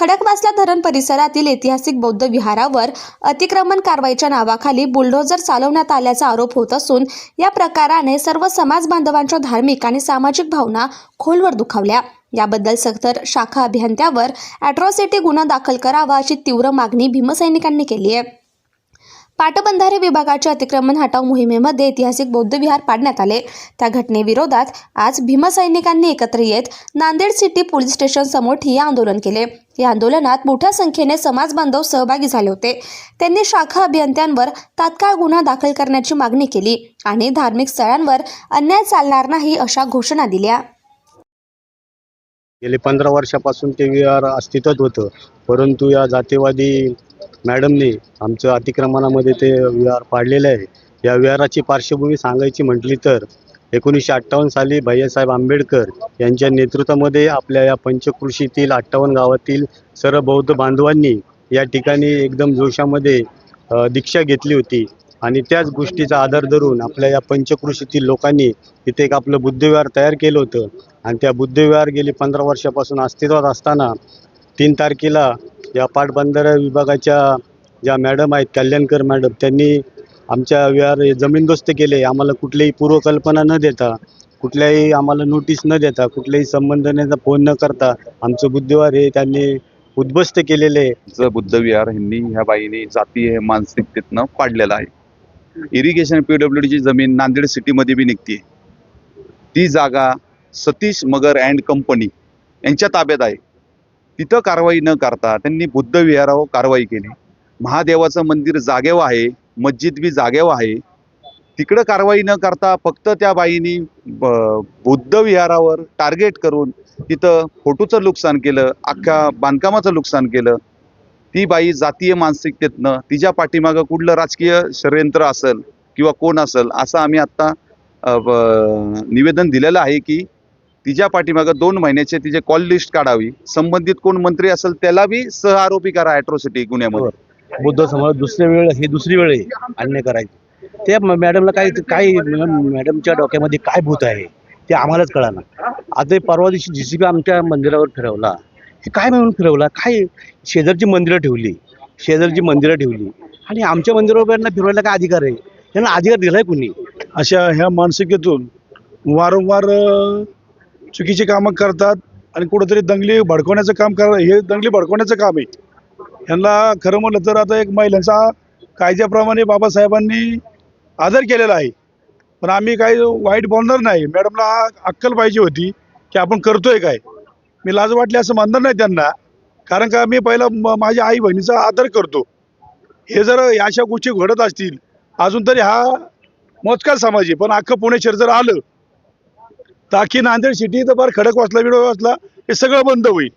खडकवासला धरण परिसरातील ऐतिहासिक बौद्ध विहारावर अतिक्रमण कारवाईच्या नावाखाली बुलडोजर चालवण्यात आल्याचा आरोप होत असून या प्रकाराने सर्व समाज बांधवांच्या धार्मिक आणि सामाजिक भावना खोलवर दुखावल्या. याबद्दल सत्तर शाखा अभियंत्यावर अॅट्रॉसिटी गुन्हा दाखल करावा अशी तीव्र मागणी भीमसैनिकांनी केली आहे. पाटबंधारे विभागाचे अतिक्रमण हटाव मोहिमेमध्ये ऐतिहासिक बौद्ध विहार पाडण्यात आले. त्या घटनेविरोधात आज भीमसैनिकांनी एकत्र येत नांदेड सिटी पोलीस स्टेशन समोर ठिय्या आंदोलन केले. या आंदोलनात मोठ्या संख्येने समाज बांधव सहभागी झाले होते. त्यांनी शाखा अभियंत्यांवर तात्काळ गुन्हा दाखल करण्याची मागणी केली आणि धार्मिक स्थळांवर अन्याय चालणार नाही अशा घोषणा दिल्या. गेले पंधरा वर्षापासून ते विहार अस्तित्वात होतं. परंतु या जातीवादी मॅडमने आमचं अतिक्रमणामध्ये ते विहार पाडलेलं आहे. या विहाराची पार्श्वभूमी सांगायची म्हटली तर एकोणीसशे अठ्ठावन्न साली भैयासाहेब आंबेडकर यांच्या नेतृत्वामध्ये आपल्या या पंचकृषीतील अठ्ठावन्न गावातील सर्व बौद्ध बांधवांनी या ठिकाणी एकदम जोशामध्ये दीक्षा घेतली होती. आणि त्याच गोष्टीचा आधार धरून आपल्या या पंचकृषीतील लोकांनी इथे एक आपलं बुद्धविहार तयार केलं होतं. आणि त्या बुद्धविहार गेली पंधरा वर्षापासून अस्तित्वात असताना तीन तारखेला या पाटबंधारा विभागाच्या ज्या मॅडम आहेत कल्याणकर मॅडम त्यांनी आमच्या विहार हे जमीनदोस्त केले. आम्हाला कुठलीही पूर्वकल्पना न देता कुठल्याही आम्हाला नोटीस न देता कुठल्याही संबंध न फोन न करता आमचं बुद्धिवार हे त्यांनी उद्ध्वस्त केलेले आहे. बुद्धविहार ह्यांनी ह्या बाईने जातीय मानसिकतेतनं पाडलेलं आहे. इरिगेशन पीडब्ल्यू ची जमीन नांदेड सिटीमध्ये बी निघते ती जागा सतीश मगर अँड कंपनी यांच्या ताब्यात आहे. तिथं कारवाई न करता त्यांनी बुद्ध विहारावर कारवाई केली. महादेवाचं मंदिर जागेवर आहे मस्जिद बी जागेवर आहे. तिकडं कारवाई न करता फक्त त्या बाईनी ब- बुद्ध विहारावर टार्गेट करून तिथं फोटोचं नुकसान केलं अख्ख्या बांधकामाचं नुकसान केलं. ती बाई जातीय मानसिकतेतनं तिच्या पाठीमागं कुठलं राजकीय षडयंत्र असेल किंवा कोण असेल असं आम्ही आत्ता निवेदन दिलेलं आहे की तिच्या पाठीमागं दोन महिन्याचे तिचे कॉल लिस्ट काढावी. संबंधित कोण मंत्री असेल त्याला बी सह आरोपी करा ॲट्रॉसिटी गुन्ह्यामध्ये. हो. बुद्ध समाज दुसऱ्या वेळ हे दुसरी वेळ आणणे अन्य करायची. त्या मॅडमला काय काय मॅडमच्या डोक्यामध्ये काय भूत आहे ते आम्हालाच कळालं. आता परवा दिवशी जी आमच्या मंदिरावर फिरवला हे काय म्हणून फिरवला? काय शेजारची मंदिरं ठेवली. शेजारची मंदिरं ठेवली. आणि आमच्या मंदिरावर फिरवायला काय अधिकार आहे? त्यांना अधिकार दिलाय कुणी? अशा ह्या मानसिकतेतून वारंवार चुकीची कामं करतात आणि कुठंतरी दंगली भडकवण्याचं काम कर हे दंगली भडकवण्याचं काम आहे. ह्यांना खरं म्हटलं तर आता एक महिलांचा कायद्याप्रमाणे बाबासाहेबांनी आदर केलेला आहे. पण आम्ही काही वाईट बोलणार नाही. मॅडमला अक्कल पाहिजे होती की आपण करतोय काय. मी लाज वाटली असं म्हणणार नाही त्यांना. कारण का मी पहिला माझ्या आई बहिणीचा आदर करतो. हे जर अशा गोष्टी घडत असतील अजून तरी हा मोजकाच समाज आहे. पण अख्खं पुणे शहर जर आलं तर अख्खी नांदेड सिटी तर फार खडक वाचला बिडक वाचला हे सगळं बंद होईल.